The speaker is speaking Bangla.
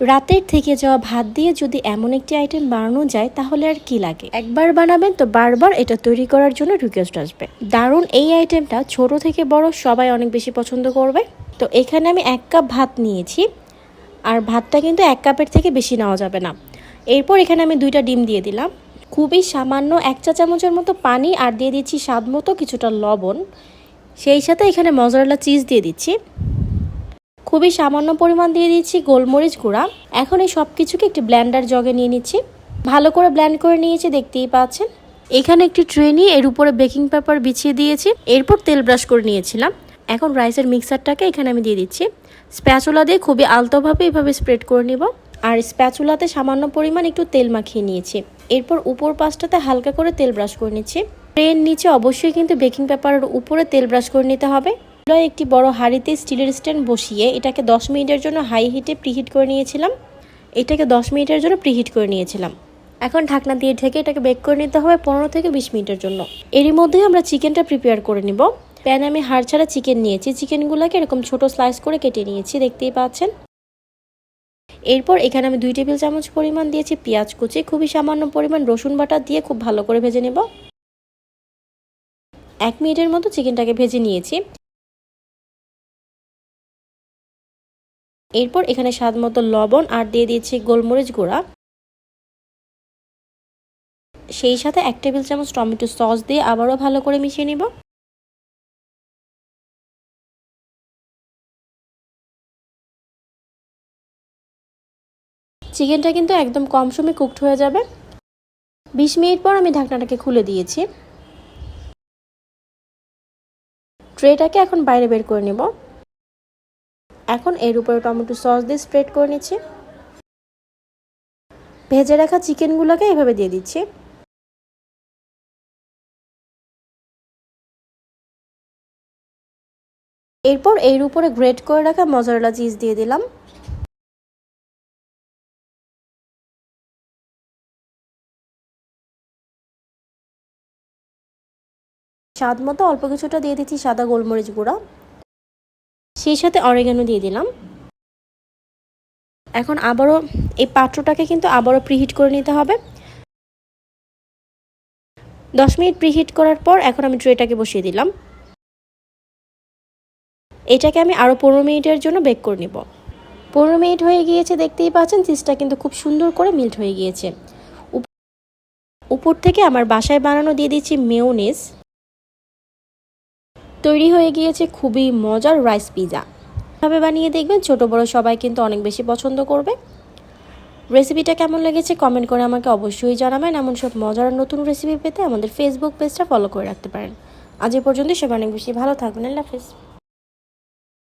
রাতের থেকে যাওয়া ভাত দিয়ে যদি এমন একটি আইটেম বানানো যায়, তাহলে আর কি লাগে? একবার বানাবেন তো বারবার এটা তৈরি করার জন্য রিকোয়েস্ট আসবে। দারুণ এই আইটেমটা ছোট থেকে বড় সবাই অনেক বেশি পছন্দ করবে। তো এখানে আমি এক কাপ ভাত নিয়েছি, আর ভাতটা কিন্তু এক কাপের থেকে বেশি নেওয়া যাবে না। এরপর এখানে আমি দুইটা ডিম দিয়ে দিলাম। খুবই সামান্য এক চা চামচের মতো পানি, আর দিয়ে দিচ্ছি স্বাদ মতো কিছুটা লবণ। সেই সাথে এখানে মজারেলা চিজ দিয়ে দিচ্ছি। খুবই সামান্য পরিমাণ দিয়ে দিচ্ছি গোলমরিচ গুঁড়া। এখন এই সব কিছুকে একটি ব্ল্যান্ডার জগে নিয়ে নিচ্ছি। ভালো করে ব্ল্যান্ড করে নিয়েছি, দেখতেই পাচ্ছেন। এখানে একটি ট্রে নিয়ে এর উপরে বেকিং পেপার বিছিয়ে দিয়েছি। এরপর তেল ব্রাশ করে নিয়েছিলাম। এখন রাইসের মিক্সারটাকে এখানে আমি দিয়ে দিচ্ছি। স্প্যাচুলা দিয়ে খুবই আলতোভাবে এভাবে স্প্রেড করে নিব। আর স্প্যাচুলাতে সামান্য পরিমাণ একটু তেল মাখিয়ে নিয়েছি। এরপর উপর পাশটাতে হালকা করে তেল ব্রাশ করে নিচ্ছি। ট্রেন নিচে অবশ্যই কিন্তু বেকিং পেপারের উপরে তেল ব্রাশ করে নিতে হবে। চুলায় একটি বড় হাঁড়িতে স্টিলের স্ট্যান্ড বসিয়ে এটাকে 10 মিনিটের জন্য হাই হিটে প্রিহিট করে নিয়েছিলাম। এটাকে 10 মিনিটের জন্য প্রিহিট করে নিয়েছিলাম। এখন ঢাকনা দিয়ে ঢেকে এটাকে বেক করে নিতে হবে পনেরো থেকে বিশ মিনিটের জন্য। এরই মধ্যেই আমরা চিকেনটা প্রিপেয়ার করে নিব। প্যানে আমি হাড় ছাড়া চিকেন নিয়েছি। চিকেনগুলোকে এরকম ছোট স্লাইস করে কেটে নিয়েছি, দেখতেই পাচ্ছেন। এরপর এখানে আমি দুই টেবিল চামচ পরিমাণ দিয়েছি পেঁয়াজ কুচি। খুবই সামান্য পরিমাণ রসুন বাটা দিয়ে খুব ভালো করে ভেজে নেব। এক মিনিটের মতো চিকেনটাকে ভেজে নিয়েছি। এরপর এখানে স্বাদ মতো লবণ আর দিয়ে দিয়েছি গোলমরিচ গুঁড়া। সেই সাথে এক টেবিল চামচ টমেটো সস দিয়ে আবারও ভালো করে মিশিয়ে নিব। চিকেনটা কিন্তু একদম কম সময়ে কুকড হয়ে যাবে। বিশ মিনিট পর আমি ঢাকনাটাকে খুলে দিয়েছি। ট্রেটাকে এখন বাইরে বের করে নেব। এখন এর উপরে টমেটো সস দিয়ে স্প্রেড করে নিচ্ছি। ভেজে রাখা চিকেনগুলোকে এভাবে দিয়ে দিচ্ছি। এরপর এর উপরে গ্রেট করে রাখা মজারেলা চিজ দিয়ে দিলাম। স্বাদ মতো অল্প কিছুটা দিয়ে দিচ্ছি সাদা গোলমরিচ গুঁড়া। সেই সাথে অরেগানো দিয়ে দিলাম। এখন আবারও এই পাত্রটাকে কিন্তু আবারও প্রিহিট করে নিতে হবে। দশ মিনিট প্রিহিট করার পর এখন আমি ট্রেটাকে বসিয়ে দিলাম। এটাকে আমি আরও পনেরো মিনিটের জন্য বেক করে নিব। পনেরো মিনিট হয়ে গিয়েছে, দেখতেই পাচ্ছেন চিজটা কিন্তু খুব সুন্দর করে মিল্ট হয়ে গিয়েছে। উপর থেকে আমার বাসায় বানানো দিয়ে দিচ্ছি মেয়োনেজ তৈরি হয়ে গিয়েছে খুবই মজার রাইস পিজা। ভাবে বানিয়ে দেখবেন ছোট বড় সবাই কিন্তু অনেক বেশি পছন্দ করবে। রেসিপিটা কেমন লেগেছে কমেন্ট করে আমাকে অবশ্যই জানাবেন। এমন সব মজার নতুন রেসিপি পেতে আমাদের ফেসবুক পেজটা ফলো করে রাখতে পারেন। আজ এ পর্যন্ত সবাই অনেক বেশি ভালো থাকবেন। আল্লাহ হাফিজ।